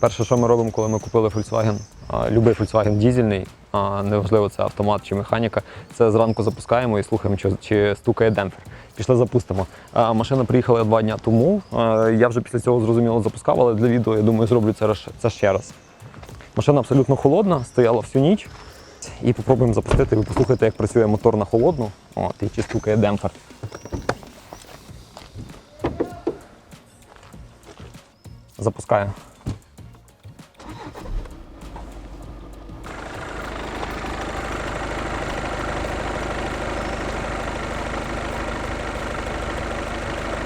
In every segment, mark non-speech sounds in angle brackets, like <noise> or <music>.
Перше, що ми робимо, коли ми купили Volkswagen, любий Volkswagen дізельний, неважливо це автомат чи механіка, це зранку запускаємо і слухаємо, чи, чи стукає демпфер. Пішли запустимо. Машина приїхала два дні тому. Я вже після цього зрозуміло запускав, але для відео я думаю, зроблю це, ще раз. Машина абсолютно холодна, стояла всю ніч. І попробуємо запустити. Ви послухайте, як працює мотор на холодну. От, і чи стукає демпфер. Запускаю.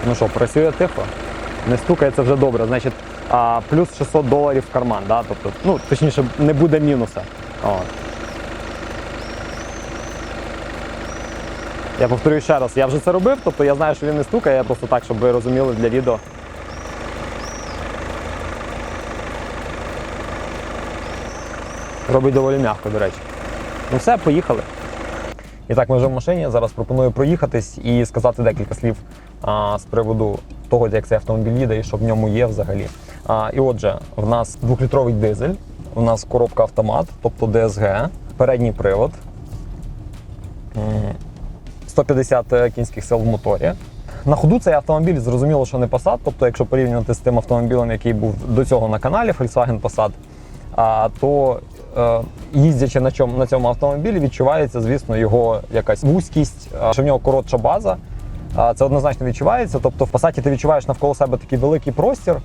Ну що, працює тихо, не стукає це вже добре. Значить, а, плюс 600 доларів в карман, да? тобто, ну, точніше, не буде мінуса. От. Я повторюю ще раз, я вже це робив, тобто я знаю, що він не стукає, я просто так, щоб ви розуміли для відео. Робить доволі м'яко, до речі. Ну все, поїхали. І так, ми вже в машині. Зараз пропоную проїхатись і сказати декілька слів з приводу того, як цей автомобіль їде і що в ньому є взагалі. А, і отже, в нас двохлітровий дизель, у нас коробка автомат, тобто ДСГ, передній привод, 150 кінських сил в моторі. На ходу цей автомобіль зрозуміло, що не Passat, тобто, якщо порівнювати з тим автомобілем, який був до цього на каналі Volkswagen Passat, а, то е, їздячи на, чому, на цьому автомобілі, відчувається, звісно, його якась вузькість, що в нього коротша база. Це однозначно відчувається. Тобто в Passat ти відчуваєш навколо себе такий великий простір,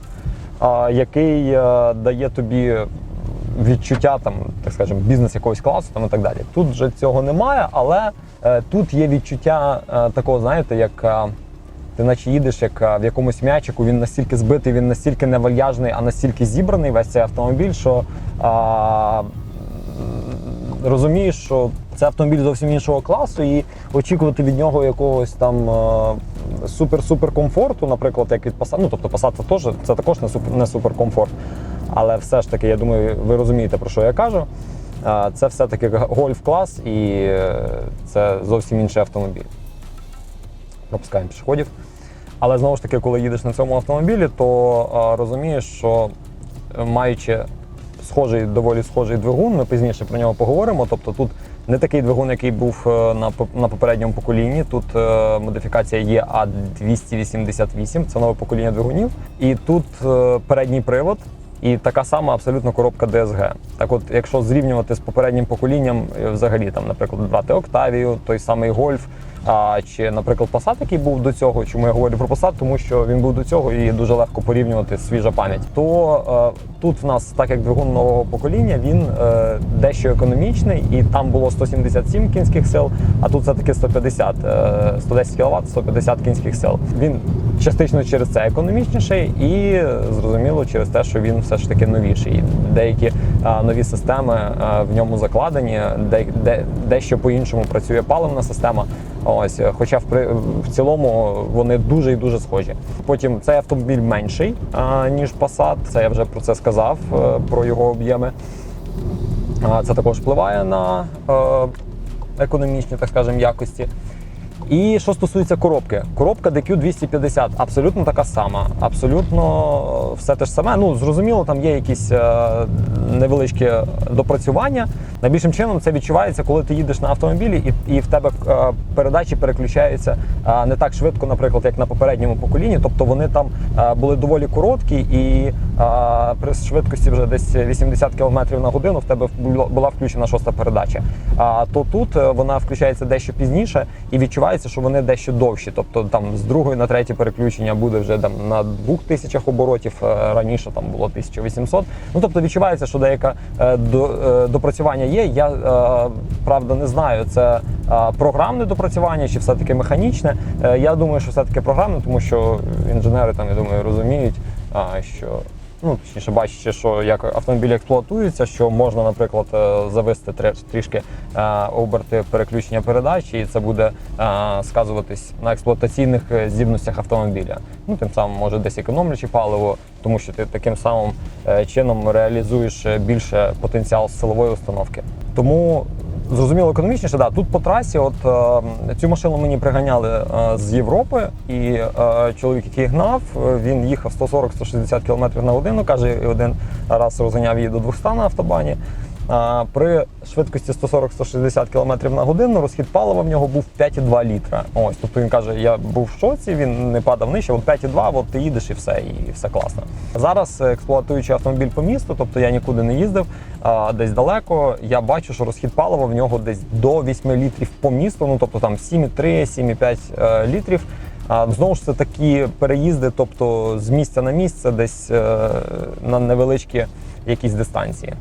який е, дає тобі відчуття, там, так скажемо, бізнес якогось класу там, і так далі. Тут вже цього немає, але е, тут є відчуття е, такого, знаєте, як. ти наче їдеш як в якомусь м'ячику, він настільки збитий, він настільки невальяжний, а настільки зібраний весь цей автомобіль, що а, розумієш, що це автомобіль зовсім іншого класу, і очікувати від нього якогось там супер-супер комфорту, наприклад, як від Passat. Ну, тобто Passat це теж це також не супер, не суперкомфорт. Але все ж таки, я думаю, ви розумієте, про що я кажу. Це все-таки гольф-клас, і е, це зовсім інший автомобіль пропускаємо пішоходів. Але знову ж таки, коли їдеш на цьому автомобілі, то розумієш, що е, маючи схожий, доволі схожий двигун, ми пізніше про нього поговоримо. Тобто тут не такий двигун, який був е, на, на попередньому поколінні. Тут е, модифікація є А288, це нове покоління двигунів. І тут е, передній привод. І така сама абсолютно коробка DSG. Так от, якщо зрівнювати з попереднім поколінням, взагалі, там, наприклад, брати Октавію, той самий Golf, а, чи, наприклад, Passat, який був до цього. Чому я говорю про Passat? Тому що він був до цього і дуже легко порівнювати свіжа пам'ять. То е, тут в нас, так як двигун нового покоління, він е, дещо економічний, і там було 177 кінських сил, а тут все-таки 150, е, 110 кВт, 150 кінських сил. Він частично через це економічніший, і зрозуміло через те, що він все ж таки новіший. Деякі нові системи в ньому закладені, де, де дещо по-іншому працює паливна система. Ось, хоча в, в цілому вони дуже і дуже схожі. Потім цей автомобіль менший ніж Passat. Це я вже про це сказав, е, про його об'єми. Це також впливає на е, економічні, так скажемо, якості. І що стосується коробки, коробка DQ250 абсолютно така сама, абсолютно все те ж саме. Ну зрозуміло, там є якісь е, невеличкі допрацювання. Найбільшим чином це відчувається, коли ти їдеш на автомобілі, і, і в тебе е, передачі переключаються е, не так швидко, наприклад, як на попередньому поколінні. Тобто вони там е, були доволі короткі, і е, при швидкості вже десь 80 км на годину в тебе була- включена шоста передача. А то тут е, вона включається дещо пізніше і відчувається, що вони дещо довші. Тобто там з другої на третє переключення буде вже там на 2000 оборотів. е, Раніше там було 1800. Ну тобто відчувається, що деяке е, до, допрацювання є. Я е, правда не знаю, це програмне допрацювання чи все таки механічне. Я думаю, що все таки програмне, тому що інженери там я думаю розуміють, що ну точніше бачачи, що як автомобіль експлуатується, що можна, наприклад, е, завести трішки е, оберти переключення передач, і це буде е, сказуватись на експлуатаційних здібностях автомобіля. Ну тим самим може десь економлячи паливо, тому що ти таким самим чином реалізуєш більше потенціал силової установки. Тому Зрозуміло, економічніше, да. Тут по трасі, от е, цю машину мені приганяли е, з Європи, і е, чоловік, який гнав, е, він їхав 140-160 км на годину. Каже, один раз розганяв її до 200 на автобані. При швидкості 140-160 км на годину розхід палива в нього був 5,2 літра. Ось, тобто він каже, я був в шоці, він не падав нижче, от 5,2, от ти їдеш і все, і все класно. Зараз, е, експлуатуючи автомобіль по місту, тобто я нікуди не їздив, а, десь далеко, я бачу, що розхід палива в нього десь до 8 літрів по місту, ну тобто там 7,3-7,5 е, літрів. А знову ж це такі переїзди, тобто з місця на місце, десь е, на невеличкі якісь дистанції.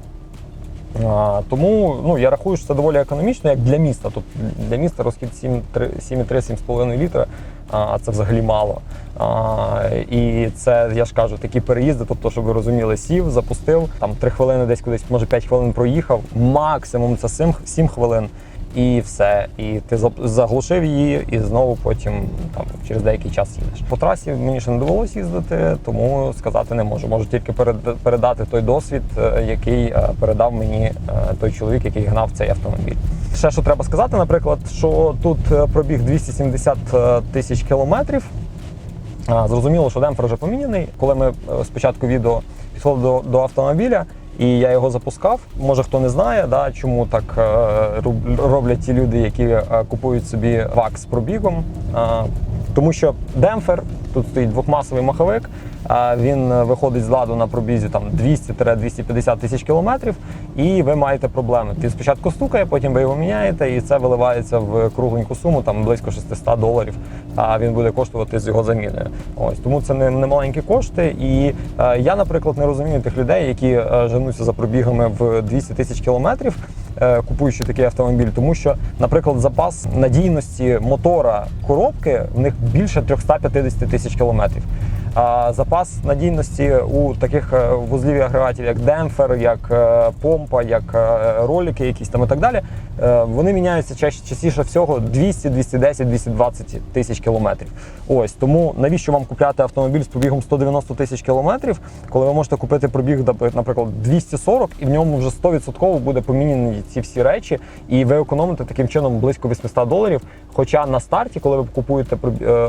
Тому ну, я рахую, що це доволі економічно, як для міста. Тобто для міста розхід 7,3-7,5 літра, а це взагалі мало. А, і це, я ж кажу, такі переїзди, тобто, щоб ви розуміли, сів, запустив, там 3 хвилини десь кудись, може 5 хвилин проїхав, максимум це 7, 7 хвилин. І все, і ти заглушив її, і знову потім там через деякий час їдеш. По трасі мені ще не довелося їздити, тому сказати не можу. Можу тільки перед- передати той досвід, е, який е, передав мені е, той чоловік, який гнав цей автомобіль. Ще що треба сказати, наприклад, що тут пробіг 270 тисяч кілометрів. Зрозуміло, що демпфер вже поміняний. Коли ми спочатку відео підходили до, до автомобіля, і я його запускав. Може хто не знає, да, чому так е, роблять ті люди, які е, купують собі вак з пробігом. Тому що демпфер, тут стоїть двохмасовий маховик, він е, виходить з ладу на пробізі там 200-250 тисяч кілометрів, і ви маєте проблеми. Він спочатку стукає, потім ви його міняєте, і це виливається в кругленьку суму, там близько 600 доларів. А він буде коштувати з його заміною. Ось тому це не, не маленькі кошти. І е, я, наприклад, не розумію тих людей, які е, женуться за пробігами в 200 тисяч кілометрів, купуючи такий автомобіль, тому що, наприклад, запас надійності мотора коробки в них більше 350 тисяч кілометрів. Запас надійності у таких е, вузлів і агрегатів, як демпфер, як е, помпа, як е, ролики, якісь там і так далі, вони міняються частіше всього 200, 210, 220 тисяч кілометрів. Ось тому навіщо вам купляти автомобіль з пробігом 190 тисяч кілометрів, коли ви можете купити пробіг, наприклад, 240, і в ньому вже 100% буде поміняні ці всі речі, і ви економите таким чином близько 800 доларів. Хоча на старті, коли ви купуєте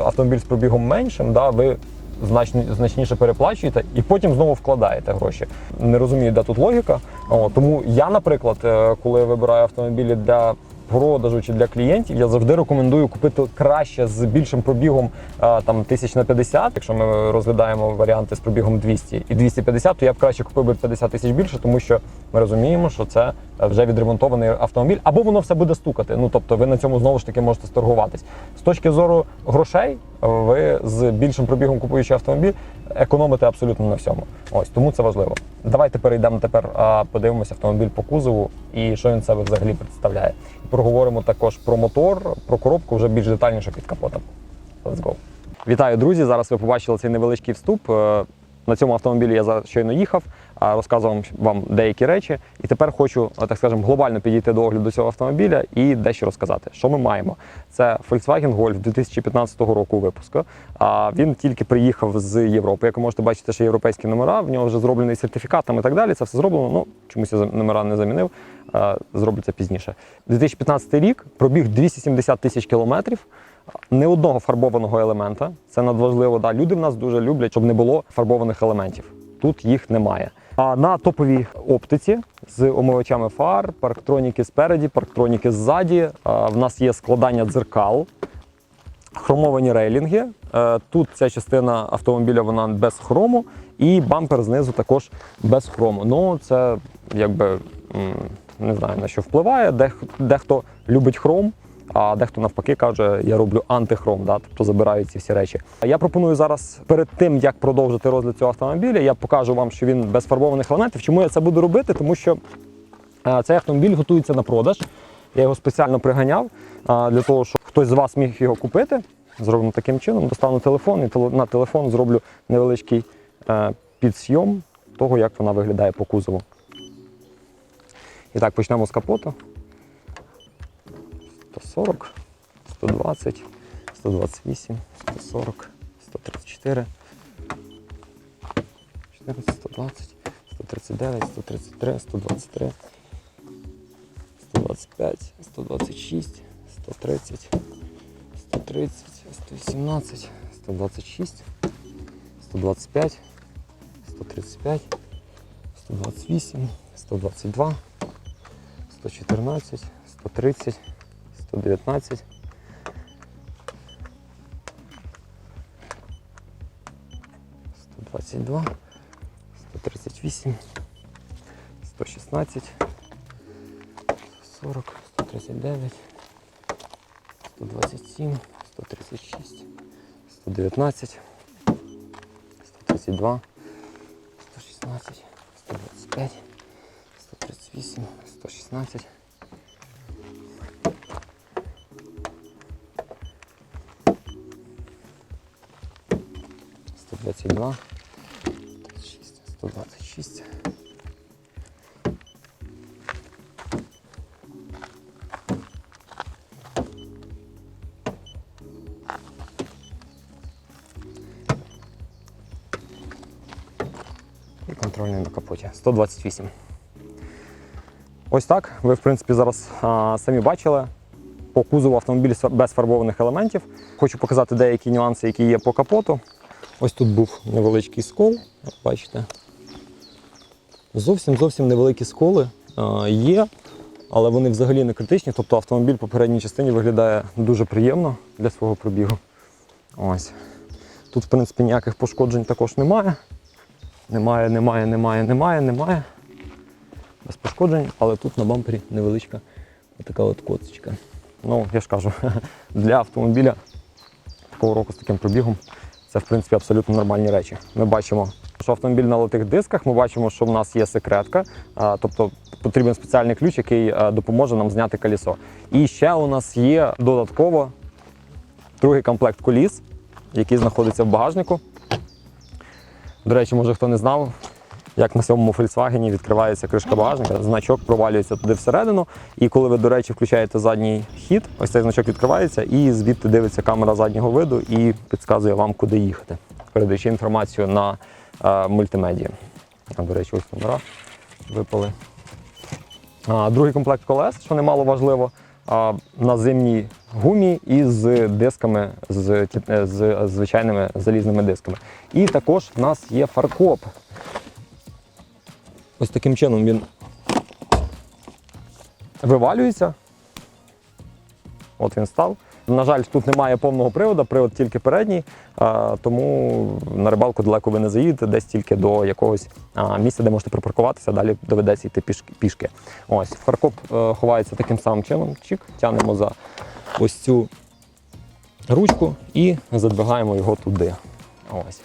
автомобіль з пробігом меншим, да, ви значні, значніше переплачуєте і потім знову вкладаєте гроші. Не розумію, де тут логіка. О, тому я, наприклад, е, коли вибираю автомобілі для продажу чи для клієнтів, я завжди рекомендую купити краще з більшим пробігом е, там тисяч на 50. Якщо ми розглядаємо варіанти з пробігом 200 і 250, то я б краще купив би 50 тисяч більше, тому що ми розуміємо, що це е, вже відремонтований автомобіль, або воно все буде стукати. Ну тобто ви на цьому знову ж таки можете сторгуватись. З точки зору грошей, ви з більшим пробігом купуючи автомобіль, економите абсолютно на всьому. Ось тому це важливо. Давайте перейдемо тепер, подивимося автомобіль по кузову і що він себе взагалі представляє. І проговоримо також про мотор, про коробку вже більш детальніше під капотом. Let's go. Вітаю, друзі! Зараз ви побачили цей невеличкий вступ. Е, На цьому автомобілі я щойно їхав, розказував вам деякі речі. І тепер хочу, е, так скажемо, глобально підійти до огляду цього автомобіля і дещо розказати. Що ми маємо? Це Volkswagen Golf 2015 року випуску. А він тільки приїхав з Європи. Як ви можете бачити, ще європейські номера. В нього вже зроблений сертифікатом і так далі. Це все зроблено. Ну чомусь я номера не замінив. Е, Зроблю це пізніше. 2015 рік пробіг 270 тисяч кілометрів. Не одного фарбованого елемента. Це надважливо. Да. Люди в нас дуже люблять, щоб не було фарбованих елементів. Тут їх немає. А на топовій оптиці з омивачами фар, парктроніки спереді, парктроніки ззаді. В нас є складання дзеркал, хромовані рейлінги. Е, Тут ця частина автомобіля вона без хрому, і бампер знизу також без хрому. Ну це якби не знаю на що впливає. Дехто любить хром. А дехто навпаки каже, я роблю антихром, да, тобто забираю ці всі речі. Я пропоную зараз перед тим, як продовжити розгляд цього автомобіля, я покажу вам, що він без фарбованих елементів. Чому я це буду робити? Тому що е, цей автомобіль готується на продаж. Я його спеціально приганяв е, для того, щоб хтось з вас міг його купити. Зробимо таким чином, достану телефон і на телефон зроблю невеличкий е, підсйом того, як вона виглядає по кузову. І так, почнемо з капоту. 140, 120, 128, 140, 134, 14, 120, 139, 133, 123, 125, 126, 130, 130, 118, 126, 125, 135, 128, 122, 114, 130, 119, 122, 138, 116, 40, 139, 127, 136, 119, 132, 116, 125, 138, 116. Сто двадцять два, сто двадцять шість. І контрольний на капоті. 128. Ось так. Ви, в принципі, зараз а, самі бачили. По кузову автомобіль без фарбованих елементів. Хочу показати деякі нюанси, які є по капоту. Ось тут був невеличкий скол, бачите. Зовсім зовсім невеликі сколи є, але вони взагалі не критичні. Тобто автомобіль по передній частині виглядає дуже приємно для свого пробігу. Ось. Тут, в принципі, ніяких пошкоджень також немає. Немає, немає, немає, немає, немає. Без пошкоджень, але тут на бампері невеличка така от коцочка. Ну, я ж кажу, <laughs> для автомобіля такого року з таким пробігом це в принципі абсолютно нормальні речі. Ми бачимо, що автомобіль на литих дисках, ми бачимо, що в нас є секретка, тобто потрібен спеціальний ключ, який допоможе нам зняти колісо. І ще у нас є додатково другий комплект коліс, який знаходиться в багажнику. До речі, може хто не знав, як на сьомому Volkswagen відкривається кришка багажника, значок провалюється туди всередину. І коли ви, до речі, включаєте задній хід, ось цей значок відкривається, і звідти дивиться камера заднього виду і підказує вам, куди їхати, передаючи інформацію на е, мультимедіа. А, до речі, ось номера випали. А, другий комплект колес, що немало важливо, а, на зимній гумі і з дисками, з, е, з звичайними залізними дисками. І також в нас є фаркоп. Ось таким чином він вивалюється. От він став. На жаль, тут немає повного приводу, привод тільки передній, тому на рибалку далеко ви не заїдете, десь тільки до якогось місця, де можете припаркуватися, далі доведеться йти пішки. Ось, фаркоп е, ховається таким самим чином. Чик, тягнемо за ось цю ручку і задвигаємо його туди. Ось.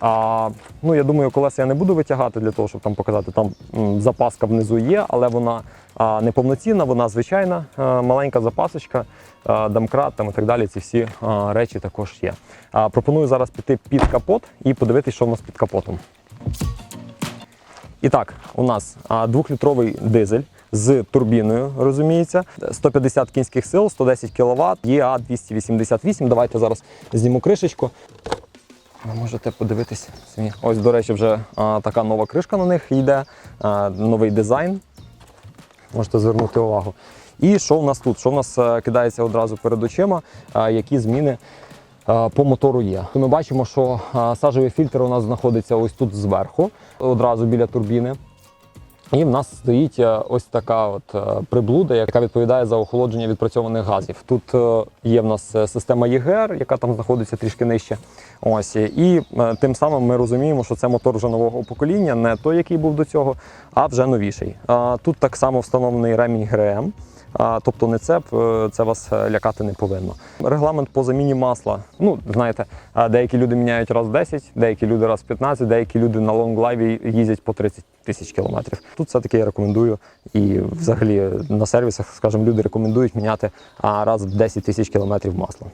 А, ну, я думаю, колеса я не буду витягати для того, щоб там показати. Там запаска внизу є, але вона а, не повноцінна, вона звичайна, а, маленька запасочка, а, домкрат там і так далі. Ці всі а, речі також є. А, пропоную зараз піти під капот і подивитися, що в нас під капотом. І так, у нас двохлітровий дизель з турбіною, розуміється, 150 кінських сил, 110 кВт, ЄА 288. Давайте зараз зніму кришечку. Ви можете подивитись самі. Ось, до речі, вже а, така нова кришка на них йде, а, новий дизайн. Можете звернути увагу. І що в нас тут? Що в нас е, кидається одразу перед очима? А, які зміни а, по мотору є? Ми бачимо, що а, сажевий фільтр у нас знаходиться ось тут зверху, одразу біля турбіни. І в нас стоїть е, ось така от е, приблуда, яка відповідає за охолодження відпрацьованих газів. Тут е, є в нас система ЄГР, яка там знаходиться трішки нижче. Ось і тим самим ми розуміємо, що це мотор вже нового покоління, не той, який був до цього, а вже новіший. Тут так само встановлений ремінь ГРМ. Тобто не цеп, е, це вас е, лякати не повинно. Регламент по заміні масла. Ну, знаєте, деякі люди міняють раз в 10, деякі люди раз в 15, деякі люди на лонглайві їздять по 30 тисяч кілометрів. Тут все-таки я рекомендую, і взагалі на сервісах, скажімо, люди рекомендують міняти раз в 10 тисяч кілометрів масла.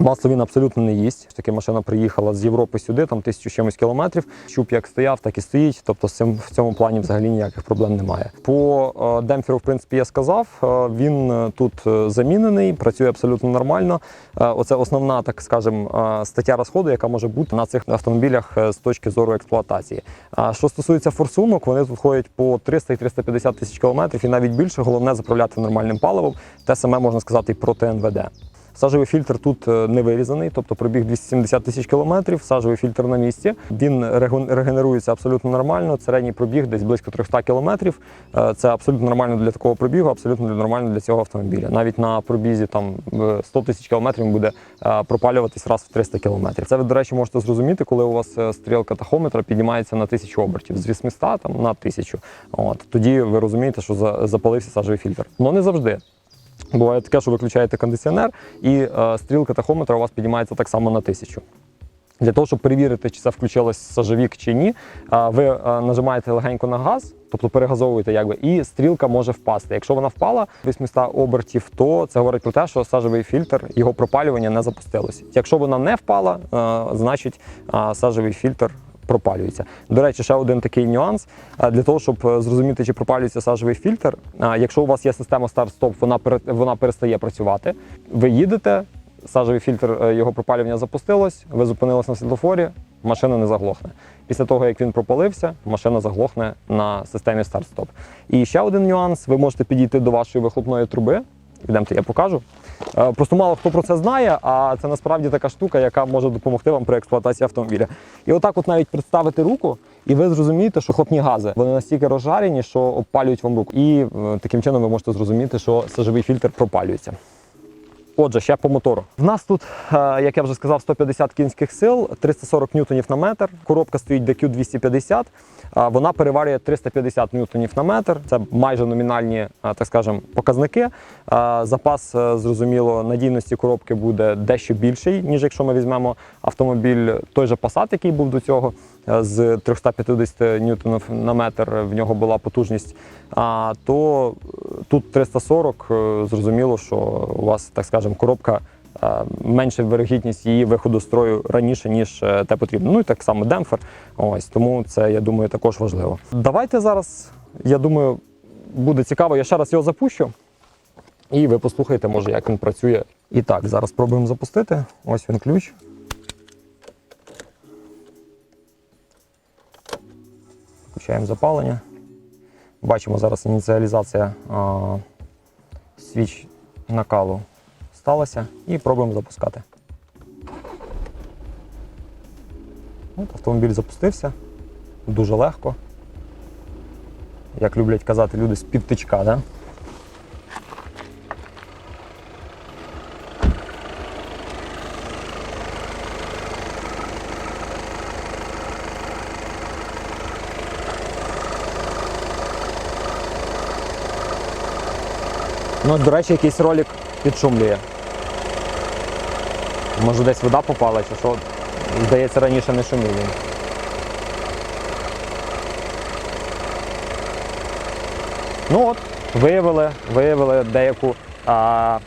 Масло він абсолютно не їсть. Таке машина приїхала з Європи сюди, там тисячу чимось кілометрів. Щуп як стояв, так і стоїть. Тобто з цим в цьому плані взагалі ніяких проблем немає. По е, демпферу, в принципі, я сказав. Е, він е, тут замінений, працює абсолютно нормально. Оце основна, так скажемо, стаття розходу, яка може бути на цих автомобілях з точки зору експлуатації. А що стосується форсунок, вони тут ходять по 300 і 350 тисяч кілометрів, і навіть більше. Головне заправляти нормальним паливом. Те саме можна сказати і про ТНВД. Сажовий фільтр тут е, не вирізаний, тобто пробіг 270 тисяч кілометрів, сажовий фільтр на місці. Він регенерується абсолютно нормально. Середній пробіг десь близько 300 кілометрів. Е, Це абсолютно нормально для такого пробігу, абсолютно нормально для цього автомобіля. Навіть на пробізі там е, 100 тисяч кілометрів буде е, пропалюватись раз в 300 кілометрів. Це ви, до речі, можете зрозуміти, коли у вас е, стрілка тахометра піднімається на 1000 обертів з 800 там на 1000. От тоді ви розумієте, що за- запалився сажовий фільтр. Ну не завжди. Буває таке, що виключаєте кондиціонер, і е, стрілка тахометра у вас піднімається так само на тисячу. Для того, щоб перевірити, чи це включилось сажовік чи ні, е, ви е, нажимаєте легенько на газ, тобто перегазовуєте, якби, і стрілка може впасти. Якщо вона впала 800 обертів, то це говорить про те, що сажовий фільтр, його пропалювання не запустилось. Якщо вона не впала, значить сажовий фільтр пропалюється. До речі, ще один такий нюанс. Для того, щоб е, зрозуміти, чи пропалюється сажовий фільтр, якщо у вас є система старт-стоп, вона, вона перестає працювати. Ви їдете, сажовий фільтр е, його пропалювання запустилось, ви зупинились на світлофорі, машина не заглохне. Після того, як він пропалився, машина заглохне на системі старт-стоп. І ще один нюанс: ви можете підійти до вашої вихлопної труби. Йдемте, я покажу. Е, Просто мало хто про це знає, а це насправді така штука, яка може допомогти вам при експлуатації автомобіля. І отак, от навіть представити руку, і ви зрозумієте, що хлопні гази вони настільки розжарені, що обпалюють вам руку. І е, таким чином ви можете зрозуміти, що сажовий фільтр пропалюється. Отже, ще по мотору. В нас тут, е, як я вже сказав, 150 кінських сил, 340 ньютонів на метр. Коробка стоїть DQ 250. е, Вона переварює 350 ньютонів на метр. Це майже номінальні, е, так скажемо, показники. Е, Запас, зрозуміло, надійності коробки буде дещо більший, ніж якщо ми візьмемо автомобіль той же Passat, який був до цього з 350 ньютонів на метр. В нього була потужність. А то е, тут 340, е, зрозуміло, що у вас, так скажемо, коробка е, менша вирогідність її виходу з строю раніше, ніж е, те потрібно. Ну і так само демпфер. Ось тому це, я думаю, також важливо. Давайте зараз, я думаю, буде цікаво. Я ще раз його запущу. І ви послухаєте, може, як він працює. І так, зараз спробуємо запустити. Ось він ключ. Включаємо запалення. Бачимо зараз ініціалізація а, свіч накалу сталася і пробуємо запускати. От, автомобіль запустився дуже легко. Як люблять казати люди з під тичка, да? Ну, до речі, якийсь ролик підшумлює. Може десь вода попала чи що. Здається, раніше не шумів він. Ну от, виявили, виявили деяку, а,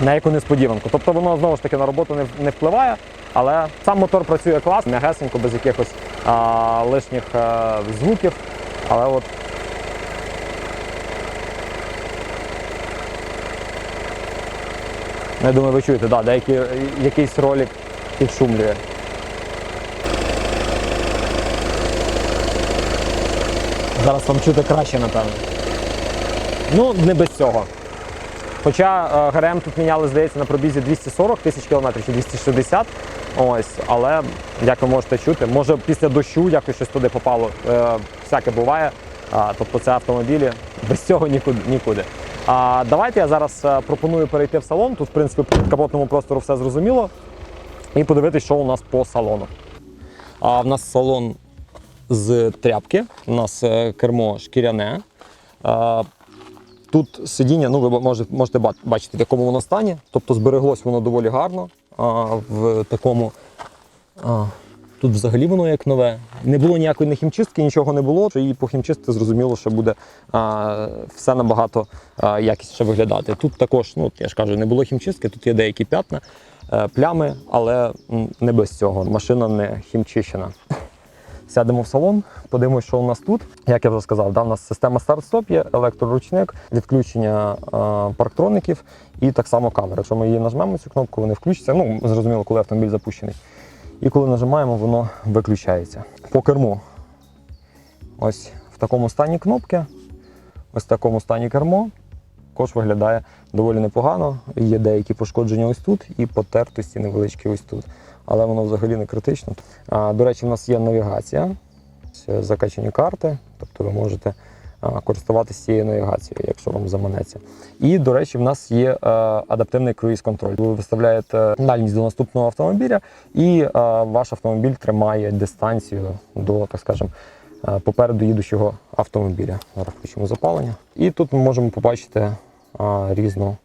деяку несподіванку. Тобто воно знову ж таки на роботу не, не впливає, але сам мотор працює класно, м'ягесенько, без якихось а, лишніх а, звуків. Але от Я думаю, ви чуєте, да, деякий, якийсь ролик підшумлює. Зараз вам чути краще, напевно. Ну, не без цього. Хоча е, ГРМ тут міняли, здається, на пробізі 240 тисяч кілометрів чи 260. Ось, але як ви можете чути, може після дощу якось щось туди попало. Е, всяке буває. Тобто це автомобілі без цього нікуди. А, давайте я зараз е, пропоную перейти в салон. Тут, в принципі, по капотному простору все зрозуміло. І подивитись, що у нас по салону. А в нас салон з тряпки, у нас е, кермо шкіряне. Тут сидіння, ну ви можете, бачити, в якому воно стані. Тобто збереглось воно доволі гарно. В такому. Тут взагалі воно як нове. Не було ніякої не хімчистки, нічого не було. І по хімчистці зрозуміло, що буде а, все набагато а, якісніше виглядати. Тут також, ну я ж кажу, не було хімчистки, тут є деякі п'ятна. е, плями, але не без цього. Машина не хімчищена. <laughs> Сядемо в салон, подивимося, що у нас тут. Як я вже сказав, да, у нас система старт-стоп є, електроручник, відключення е, парктроників і так само камера. Якщо ми її нажмемо цю кнопку, вони включаться. Ну, зрозуміло, коли автомобіль запущений. І коли нажимаємо, воно виключається. По керму. Ось в такому стані кнопки, ось в такому стані кермо. Також виглядає доволі непогано. Є деякі пошкодження ось тут і потертості невеличкі ось тут. Але воно взагалі не критично. А, до речі, в нас є навігація, Ось закачані карти, тобто ви можете користуватися цією навігацією, якщо вам заманеться. І, до речі, в нас є е, адаптивний круїз-контроль. Ви виставляєте дальність до наступного автомобіля, і е, ваш автомобіль тримає дистанцію до, так скажемо, е, попереду їдущого автомобіля. Зараз включимо запалення. І тут ми можемо побачити різну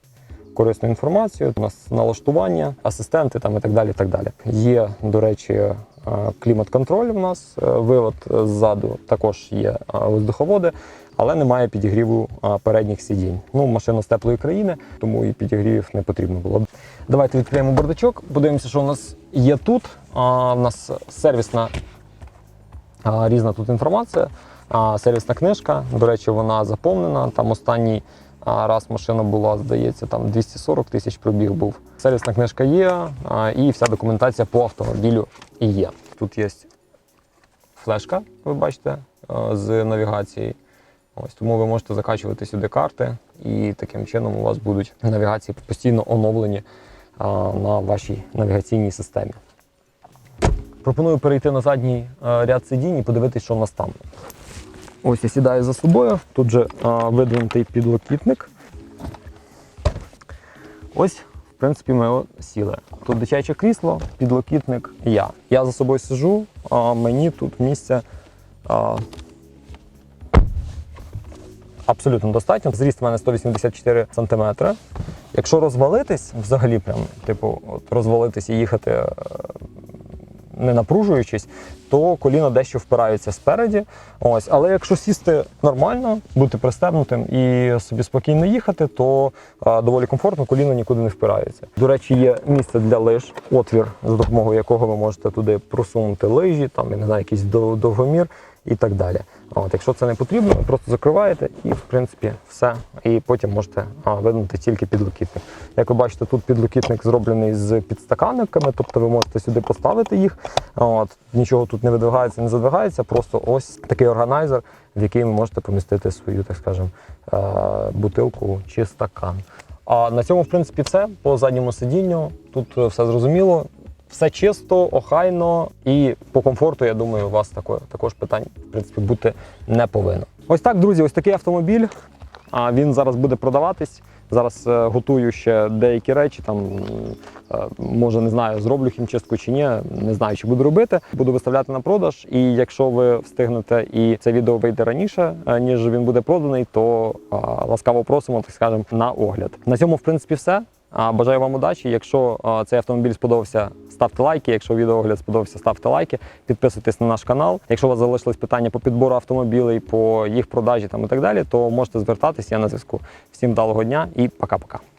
корисну інформацію. У нас налаштування, асистенти там і так далі. і так далі. Є, до речі, клімат-контроль у нас, е, вивод ззаду, також є е, воздуховоди, але немає підігріву е, передніх сидінь. Ну, машина з теплої країни, тому і підігрівів не потрібно було. Давайте відкриємо бардачок, подивимося, що у нас є тут. У нас сервісна різна тут інформація. Сервісна книжка, до речі, вона заповнена. Там останній а, раз машина була, здається, там 240 тисяч пробіг був. Сервісна книжка є, і вся документація по автомобілю є. Тут є флешка, ви бачите, з навігацією. Ось тому ви можете закачувати сюди карти, і таким чином у вас будуть навігації постійно оновлені на вашій навігаційній системі. Пропоную перейти на задній ряд сидінь і подивитися, що в нас там. Ось я сідаю за собою. Тут же е, видвинутий підлокітник. Ось, в принципі, ми от сіли. Тут дитяче крісло, підлокітник я. Я за собою сижу, а мені тут місця а, абсолютно достатньо. Зріст в мене 184 см. Якщо розвалитись, взагалі, прям, типу, от розвалитись і їхати. Не напружуючись, то коліна дещо впираються спереді. Ось, але якщо сісти нормально, бути пристебнутим і собі спокійно їхати, то а, доволі комфортно, коліно нікуди не впирається. До речі, є місце для лиж, отвір, за допомогою якого ви можете туди просунути лижі, там я не знаю, якийсь довгомір і так далі. От, якщо це не потрібно, просто закриваєте і в принципі все. І потім можете а, видати тільки підлокітник. Як ви бачите, тут підлокітник зроблений з підстаканниками, тобто ви можете сюди поставити їх. От, нічого тут не видвигається, не задвигається, просто ось такий органайзер, в який ви можете помістити свою, так скажемо, е, бутилку чи стакан. А на цьому, в принципі, все по задньому сидінню. Тут е, все зрозуміло. Все чисто, охайно і по комфорту, я думаю, у вас тако- також питань в принципі бути не повинно. Ось так, друзі, ось такий автомобіль. А він зараз буде продаватись. Зараз е, готую ще деякі речі. Там е, може не знаю, зроблю хімчистку чи ні. Не знаю, чи буду робити. Буду виставляти на продаж. І якщо ви встигнете і це відео вийде раніше, е, ніж він буде проданий, то ласкаво просимо, так скажемо, на огляд. На цьому, в принципі, все. Бажаю вам удачі. Якщо цей автомобіль сподобався, ставте лайки. Якщо відеогляд сподобався, ставте лайки. Підписуйтесь на наш канал. Якщо у вас залишились питання по підбору автомобілей, по їх продажі там і так далі, то можете звертатись. Я на зв'язку. Всім вдалого дня і пока-пока.